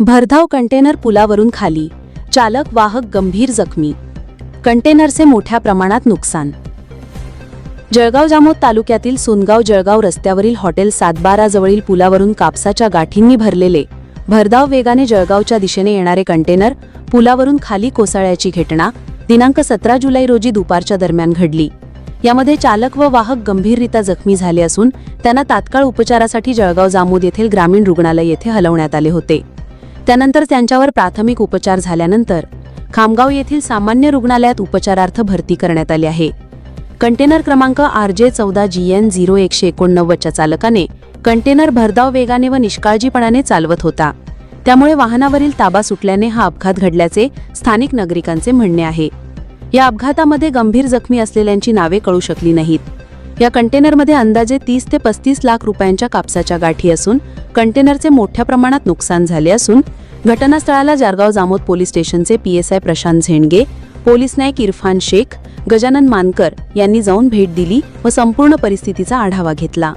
भरधाव कंटेनर पुलावरून खाली. चालक वाहक गंभीर जखमी. कंटेनरचे मोठ्या प्रमाणात नुकसान. जळगाव जामोद तालुक्यातील सोनगाव जळगाव रस्त्यावरील हॉटेल सातबारा जवळील पुलावरून कापसाच्या गाठींनी भरलेले भरधाव वेगाने जळगावच्या दिशेने येणारे कंटेनर पुलावरून खाली कोसळ्याची घटना दिनांक सतरा जुलै रोजी दुपारच्या दरम्यान घडली. यामध्ये चालक व वाहक गंभीररित्या जखमी झाले असून त्यांना तात्काळ उपचारासाठी जळगाव जामोद येथील ग्रामीण रुग्णालय येथे हलवण्यात आले होते. त्यानंतर त्यांच्यावर प्राथमिक उपचार झाल्यानंतर खामगाव येथील सामान्य रुग्णालयात उपचारार्थ भरती करण्यात आली आहे. कंटेनर क्रमांक आर जे चौदा जी एन झिरो एकशे एकोणनव्वदच्या चालकाने कंटेनर भरधाव वेगाने व निष्काळजीपणाने चालवत होता. त्यामुळे वाहनावरील ताबा सुटल्याने हा अपघात घडल्याचे स्थानिक नागरिकांचे म्हणणे आहे. या अपघातामध्ये गंभीर जखमी असलेल्यांची नावे कळू शकली नाहीत. या कंटेनरमध्ये अंदाजे तीस ते पस्तीस लाख रुपयांच्या कापसाच्या गाठी असून कंटेनरचे मोठ्या प्रमाणात नुकसान झाले असून घटनास्थळाला जारगाव जामोद पोलीस स्टेशनचे पीएसआय प्रशांत झेंडगे पोलीस नाईक इरफान शेख गजानन मानकर यांनी जाऊन भेट दिली व संपूर्ण परिस्थितीचा आढावा घेतला.